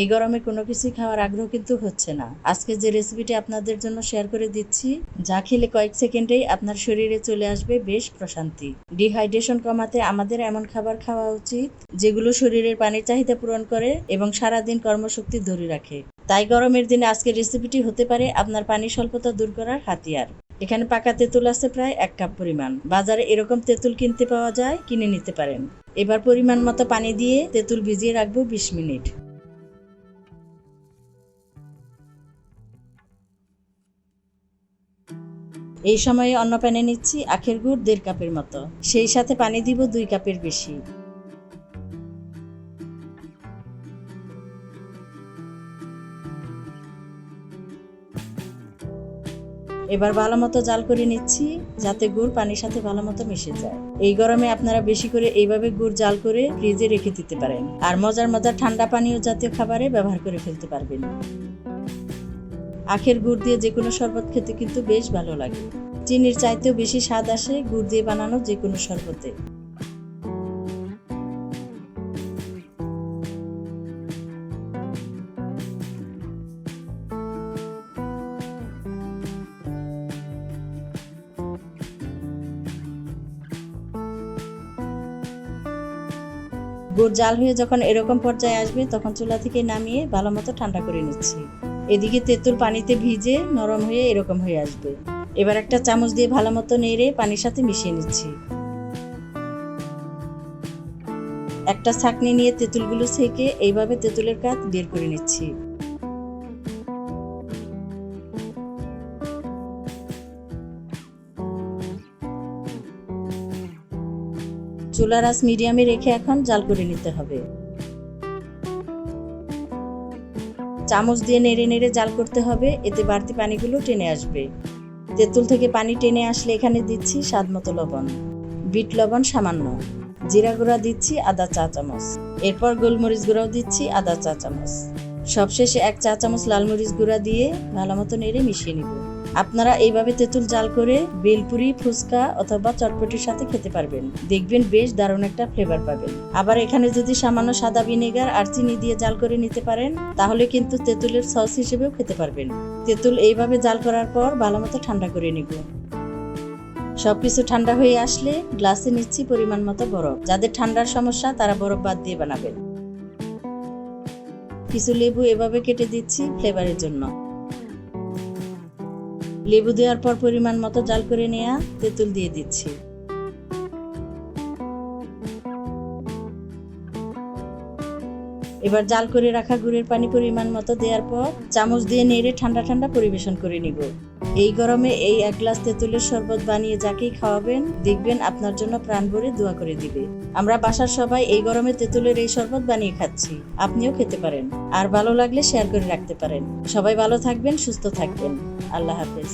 এই গরমে কোনো কিছুই খাওয়ার আগ্রহ কিন্তু হচ্ছে না। আজকে যে রেসিপিটি আপনাদের জন্য শেয়ার করে দিচ্ছি, যা খেলে কয়েক সেকেন্ডেই আপনার শরীরে চলে আসবে বেশ প্রশান্তি। ডিহাইড্রেশন কমাতে আমাদের এমন খাবার খাওয়া উচিত, যেগুলো শরীরের পানির চাহিদা পূরণ করে এবং সারাদিন কর্মশক্তি ধরে রাখে। তাই গরমের দিনে আজকের রেসিপিটি হতে পারে আপনার পানি স্বল্পতা দূর করার হাতিয়ার। এখানে পাকা তেঁতুল আছে প্রায় এক কাপ পরিমাণ। বাজারে এরকম তেঁতুল কিনতে পাওয়া যায়, কিনে নিতে পারেন। এবার পরিমাণ মতো পানি দিয়ে তেঁতুল ভিজিয়ে রাখব বিশ মিনিট। এই সময়ে অন্য প্যানে নিচ্ছি, আখের গুড় দেড় কাপের মতো। সেই সাথে পানি দিব দুই কাপের বেশি। এবার ভালো মতো জাল করে নিচ্ছি, যাতে গুড় পানির সাথে ভালো মতো মিশে যায়। এই গরমে আপনারা বেশি করে এইভাবে গুড় জাল করে ফ্রিজে রেখে দিতে পারেন। আর মজার মজার ঠান্ডা পানীয় জাতীয় খাবারে ব্যবহার করে ফেলতে পারবেন। আখের গুড় দিয়ে যে কোনো শরবত খেতে কিন্তু বেশ ভালো লাগে। চিনির চাইতেও বেশি স্বাদ আসে গুড় দিয়ে বানানো যে কোনো শরবতে। গুড় জাল হয়ে যখন এরকম পর্যায়ে আসবে, তখন চুলা থেকে নামিয়ে ভালো মতো ঠান্ডা করে নিচ্ছি। এদিকে তেঁতুল পানিতে ভিজে নরম হয়ে এরকম হয়ে আসবে। এবার একটা চামচ দিয়ে ভালো মতো নেড়ে পানির সাথে মিশিয়ে নিচ্ছি। একটা ছাকনি নিয়ে তেঁতুলগুলো ছেঁকে এইভাবে তেঁতুলের কাত বের করে নিচ্ছি। চুলার আঁচ মিডিয়ামে রেখে এখন জাল করে নিতে হবে। চামচ দিয়ে নেড়ে নেড়ে জাল করতে হবে, এতে বাড়তি পানিগুলো টেনে আসবে। তেঁতুল থেকে পানি টেনে আসলে এখানে দিচ্ছি স্বাদ মতো লবণ। বিট লবণ সামান্য। জিরা গুঁড়া দিচ্ছি আদা চা চামচ। এরপর গোলমরিচ গুঁড়াও দিচ্ছি আদা চা চামচ। সবশেষে এক চা চামচ লাল মরিচ গুঁড়া দিয়ে ভালো মতো নেড়ে মিশিয়ে নিব। আপনারা এইভাবে তেঁতুল জাল করে বেলপুরি, ফুচকা অথবা চটপটির সাথে খেতে পারবেন। দেখবেন বেশ দারুণ একটা ফ্লেভার পাবেন। আবার এখানে যদি সামান্য সাদা ভিনেগার আর চিনি দিয়ে জাল করে নিতে পারেন, তাহলে কিন্তু তেঁতুলের সস হিসেবেও খেতে পারবেন। তেঁতুল এইভাবে জাল করার পর ভালো মতো ঠান্ডা করে নিব। সবকিছু ঠান্ডা হয়ে আসলে গ্লাসে নিচ্ছি পরিমাণ মতো বরফ। যাদের ঠান্ডার সমস্যা, তারা বরফ বাদ দিয়ে বানাবেন। কিছু লেবু এভাবে কেটে দিচ্ছি ফ্লেভারের জন্য। লেবু দেওয়ার পর পরিমাণ মতো জাল করে নেয়া তেঁতুল দিয়ে দিচ্ছি। এবার জাল করে রাখা গুড়ের পানি পরিমাণ মতো দেওয়ার পর চামচ দিয়ে নেড়ে ঠান্ডা ঠান্ডা পরিবেশন করে নিব। এই গরমে এই এক গ্লাস তেঁতুলের শরবত বানিয়ে যাকেই খাওয়াবেন, দেখবেন আপনার জন্য প্রাণ ভরে দোয়া করে দিবে। আমরা বাসার সবাই এই গরমে তেঁতুলের এই শরবত বানিয়ে খাচ্ছি, আপনিও খেতে পারেন। আর ভালো লাগলে শেয়ার করে রাখতে পারেন। সবাই ভালো থাকবেন, সুস্থ থাকবেন। আল্লাহ হাফেজ।